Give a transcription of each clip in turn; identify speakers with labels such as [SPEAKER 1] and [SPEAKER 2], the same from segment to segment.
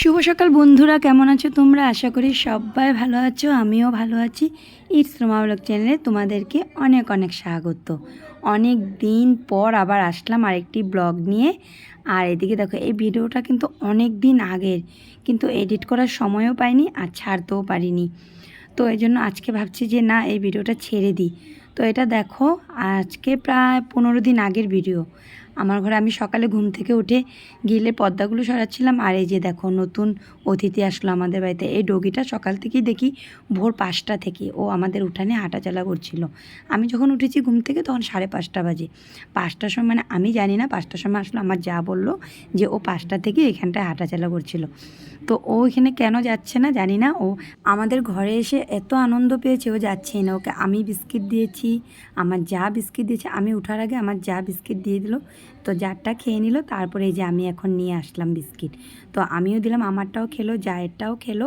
[SPEAKER 1] শুভ সকাল বন্ধুরা, কেমন আছো তোমরা? আশা করি সবাই ভালো আছো, আমিও ভালো আছি। ইটস রোমা ব্লগ চ্যানেলে তোমাদেরকে অনেক অনেক স্বাগত। অনেক দিন পর আবার আসলাম আরেকটি ব্লগ নিয়ে। আর এদিকে দেখো, এই ভিডিওটা কিন্তু অনেক দিন আগের, কিন্তু এডিট করার সময়ও পাইনি আর ছাড়তেও পারিনি। তো এই জন্য আজকে ভাবছি যে না, এই ভিডিওটা ছেড়ে দিই। তো এটা দেখো, আজকে প্রায় পনেরো দিন আগের ভিডিও আমার ঘরে আমি সকালে ঘুম থেকে উঠে গিলে পর্দাগুলো সরাচ্ছিলাম, আর এই যে দেখো, নতুন অতিথি আসলো আমাদের বাড়িতে। এই ডগিটা সকাল থেকেই দেখি ভোর পাঁচটা থেকে, ও আমাদের উঠানে হাঁটাচলা করছিল। আমি যখন উঠেছি ঘুম থেকে, তখন সাড়ে পাঁচটা বাজে। পাঁচটার সময় মানে আমি জানি না, পাঁচটার সময় আসলো, আমার যা বলল যে ও পাঁচটা থেকে এখানটায় হাঁটাচলা করছিল। তো ও এখানে কেন যাচ্ছে না জানি না, ও আমাদের ঘরে এসে এত আনন্দ পেয়েছে, ও যাচ্ছেই না। ওকে আমি বিস্কিট দিয়েছি আমার যা বিস্কিট দিয়েছে, আমি ওঠার আগে আমার যা বিস্কিট দিয়ে দিল, তো যারটা খেয়ে নিল, তারপরে এই যে আমি এখন নিয়ে আসলাম বিস্কিট। তো আমিও দিলাম, আমারটাও খেলো, জায়েরটাও খেলো,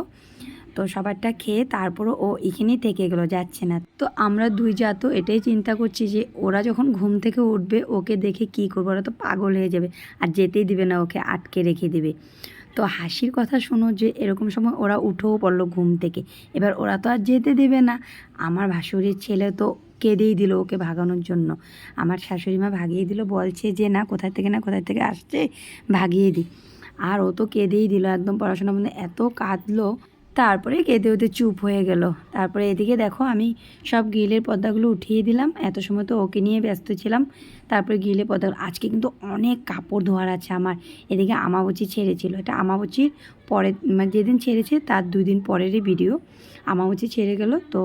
[SPEAKER 1] তো সবারটা খেয়ে তারপরও ও এখানেই থেকে গেলো, যাচ্ছে না। তো আমরা দুই যা তো এটাই চিন্তা করছি যে ওরা যখন ঘুম থেকে উঠবে, ওকে দেখে কি করব? ওরা তো পাগল হয়ে যাবে আর যেতেই দিবে না ওকে, আটকে রেখে দিবে। তো হাসির কথা শোনো যে এরকম সময় ওরা উঠেও পড়ল ঘুম থেকে। এবার ওরা তো আর যেতে দেবে না। আমার ভাসুরির ছেলে তো কেঁদেই দিল ওকে ভাগানোর জন্য। আমার শাশুড়ি মা ভাগিয়ে দিল, বলছে যে, না, কোথায় থেকে, না, কোথায় থেকে আসছে, ভাগিয়ে দিই আর ও তো কেঁদেই দিল একদম পড়াশোনার মধ্যে, এত কাঁদলো। তারপরে কেঁদে ওতে চুপ হয়ে গেল। তারপরে এদিকে দেখো, আমি সব গিলের পর্দাগুলো উঠিয়ে দিলাম। এত সময় তো ওকে নিয়ে ব্যস্ত ছিলাম। তারপরে গিলের পর্দাগুলো আজকে কিন্তু অনেক কাপড় ধোয়ার আছে আমার। এদিকে আমাবচি ছেড়েছিল। এটা আমাবচির পরে মানে যেদিন ছেড়েছে তার দুই দিন পরেরই ভিডিও আমাবচি ছেড়ে গেল, তো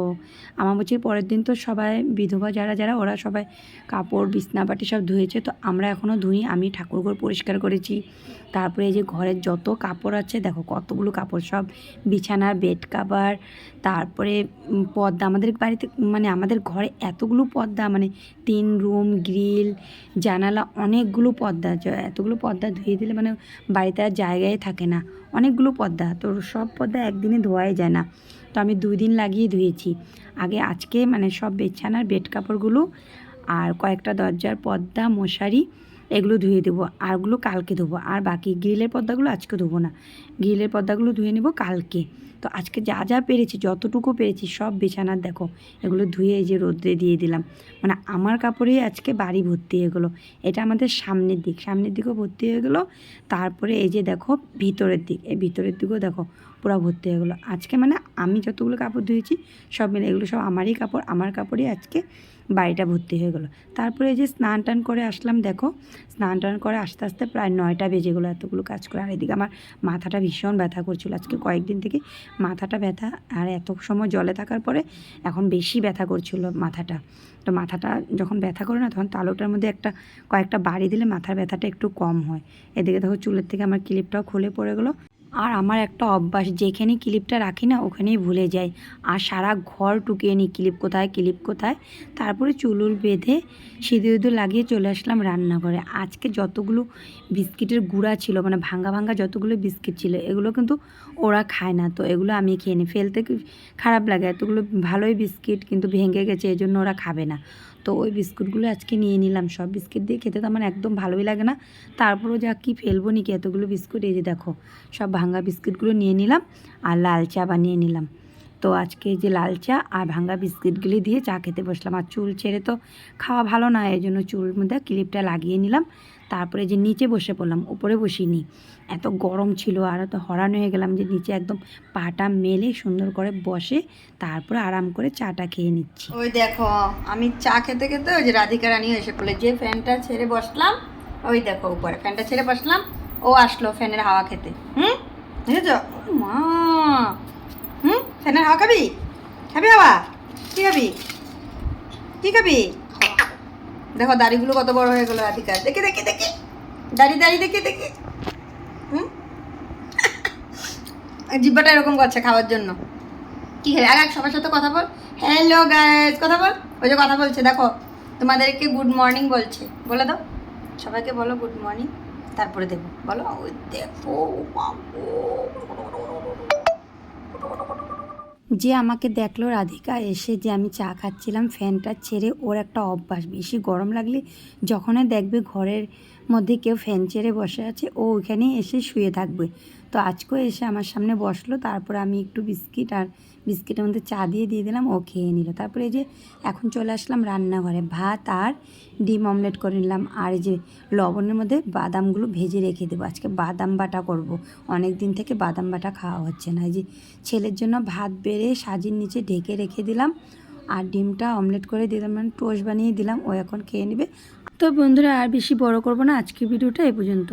[SPEAKER 1] আমাবচির পরের দিন তো সবাই, বিধবা যারা যারা, ওরা সবাই কাপড় বিছনাপাটি সব ধুয়েছে। তো আমরা এখনও ধুই আমি ঠাকুরঘর পরিষ্কার করেছি। তারপরে এই যে ঘরের যত কাপড় আছে, দেখো কতগুলো কাপড়, সব বিছানার বেড কাভার তারপরে পর্দা। আমাদের বাড়িতে মানে আমাদের ঘরে এতগুলো পর্দা মানে তিন রুম গ্রিল জানালা অনেকগুলো পর্দা এতগুলো পর্দা ধুয়ে দিলে মানে বাড়িতে আর জায়গায় থাকে না। অনেকগুলো পর্দা, তো সব পর্দা একদিনে ধোয়াই যায় না। তো আমি দুই দিন লাগিয়ে ধুয়েছি। আগে আজকে মানে সব বেছানার বেড কাপড়গুলো আর কয়েকটা দরজার পর্দা, মশারি এগুলো ধুয়ে দেবো, আরগুলো কালকে ধোবো, আর বাকি গ্রিলের পর্দাগুলো আজকে ধোবো না। গ্রিলের পর্দাগুলো ধুয়ে নেব কালকে। তো আজকে যা যা পেরেছি, যতটুকু পেরেছি, সব বিছানার দেখো, এগুলো ধুয়ে এই যে রোদ্রে দিয়ে দিলাম। মানে আমার কাপড়েই আজকে বাড়ি ভর্তি হয়ে গেলো। এটা আমাদের সামনের দিক, সামনের দিকেও ভর্তি হয়ে গেলো। তারপরে এই যে দেখো, ভিতরের দিক, এই ভিতরের দিকেও দেখো, পুরো ভর্তি হয়ে গেলো। আজকে মানে আমি যতগুলো কাপড় ধুয়েছি, সব মিলে এগুলো সব আমারই কাপড়, আমার কাপড়ই আজকে বাড়িটা ভর্তি হয়ে গেলো। তারপরে এই যে স্নান টান করে আসলাম, দেখো, স্নান টান করে আস্তে আস্তে প্রায় নয়টা বেজে গেলো এতগুলো কাজ করে আর এদিকে আমার মাথাটা ভীষণ ব্যথা করছিল। আজকে কয়েকদিন থেকে মাথাটা ব্যথা, আর এত সময় জলে থাকার পরে এখন বেশি ব্যথা করছিল মাথাটা। তো মাথাটা যখন ব্যথা করে না, তখন তালুটার মধ্যে একটা, কয়েকটা বাড়ি দিলে মাথার ব্যথাটা একটু কম হয়। এদিকে দেখো চুলের থেকে আমার ক্লিপটাও খুলে পড়ে গেলো। আর আমার একটা অভ্যাস, যেখানে ক্লিপটা রাখি না, ওখানেই ভুলে যাই। আর সারা ঘর টুকিয়ে নিই ক্লিপ কোথায় ক্লিপ কোথায়। তারপরে চুলুল বেঁধে সিঁদুর ইঁদুর লাগিয়ে চলে আসলাম রান্নাঘরে। আজকে যতগুলো বিস্কিটের গুঁড়া ছিল মানে ভাঙ্গা ভাঙ্গা যতগুলো বিস্কিট ছিল, এগুলো কিন্তু ওরা খায় না। তো এগুলো আমি খেয়ে নিই ফেলতে খারাপ লাগে? এতগুলো ভালোই বিস্কিট কিন্তু ভেঙে গেছে এই জন্য ওরা খাবে না। তো ওই বিস্কুটগুলো আজকে নিয়ে নিলাম। সব বিস্কিট দিয়ে খেতে তো আমার একদম ভালোই লাগে না। তারপরেও যা কি ফেলব নাকি এতগুলো বিস্কুট? এই যে দেখো, সব ভাঙ্গা বিস্কিটগুলো নিয়ে নিলাম আর লাল চা বানিয়ে নিলাম। তো আজকে যে লাল চা আর ভাঙ্গা বিস্কিটগুলি দিয়ে চা খেতে বসলাম। আর চুল ছেড়ে তো খাওয়া ভালো না, এই জন্য চুলের মধ্যে ক্লিপটা লাগিয়ে নিলাম। তারপরে যে নিচে বসে পড়লাম, উপরে বসিনি। এত গরম ছিল আর এত হরান হয়ে গেলাম যে নিচে একদম পাটা মেলে সুন্দর করে বসে তারপরে আরাম করে চাটা খেয়ে নিচ্ছি।
[SPEAKER 2] ওই দেখো, আমি চা খেতে খেতে ওই যে রাধিকা রানী এসে পড়লে। যে ফ্যানটা ছেড়ে বসলাম, ওই দেখো উপরে, ফ্যানটা ছেড়ে বসলাম, ও আসলো ফ্যানের হাওয়া খেতে। হুম? বুঝেছ মা ফ্যানের হাওয়া খাবি? খাবি হাওয়া কি খাবি? খাবি? দেখো, দাড়িগুলো কত বড় হয়ে গেলো, রাধিকার। দেখে দেখে দেখে। দাড়ি দাড়ি, দেখে দেখে। হুম? জিব্বাটা এরকম করছে খাওয়ার জন্য। কি খাই আর এক সবার সাথে কথা বল। হ্যালো গাইজ কথা বল। ওই যে কথা বলছে, দেখো, তোমাদেরকে গুড মর্নিং বলছে। বলে দাও। সবাইকে বলো গুড মর্নিং তারপরে দেবো। বলো, ওই দেখো বাবু।
[SPEAKER 1] যে আমাকে দেখল রাধিকা, এসে যে আমি চা খাচ্ছিলাম, ফ্যানটা ছেড়ে ওর একটা অভ্যাস। বেশি গরম লাগলে যখনই দেখবে ঘরের মধ্যে কেউ ফ্যান ছেড়ে বসে আছে, ও ওইখানে এসে শুয়ে থাকবে। তো আজকেও এসে আমার সামনে বসল, তারপরে আমি একটু বিস্কিট আর বিস্কিটের মধ্যে চা দিয়ে দিয়ে দিলাম, ও খেয়ে নিল। তারপরে এই যে এখন চলে আসলাম রান্নাঘরে। ভাত আর ডিম অমলেট করে নিলাম, আর এই যে লবণের মধ্যে বাদামগুলো ভেজে রেখে দেবো। আজকে বাদাম বাটা করব। অনেক দিন থেকে বাদাম বাটা খাওয়া হচ্ছে না। এই যে ছেলের জন্য ভাত বেড়ে সাজির নিচে ঢেকে রেখে দিলাম, আর ডিমটা অমলেট করে দিলাম মানে টোস্ট বানিয়ে দিলাম, ও এখন খেয়ে নেবে। তো বন্ধুরা আর বেশি বড় করব না আজকে ভিডিওটা এ পর্যন্ত।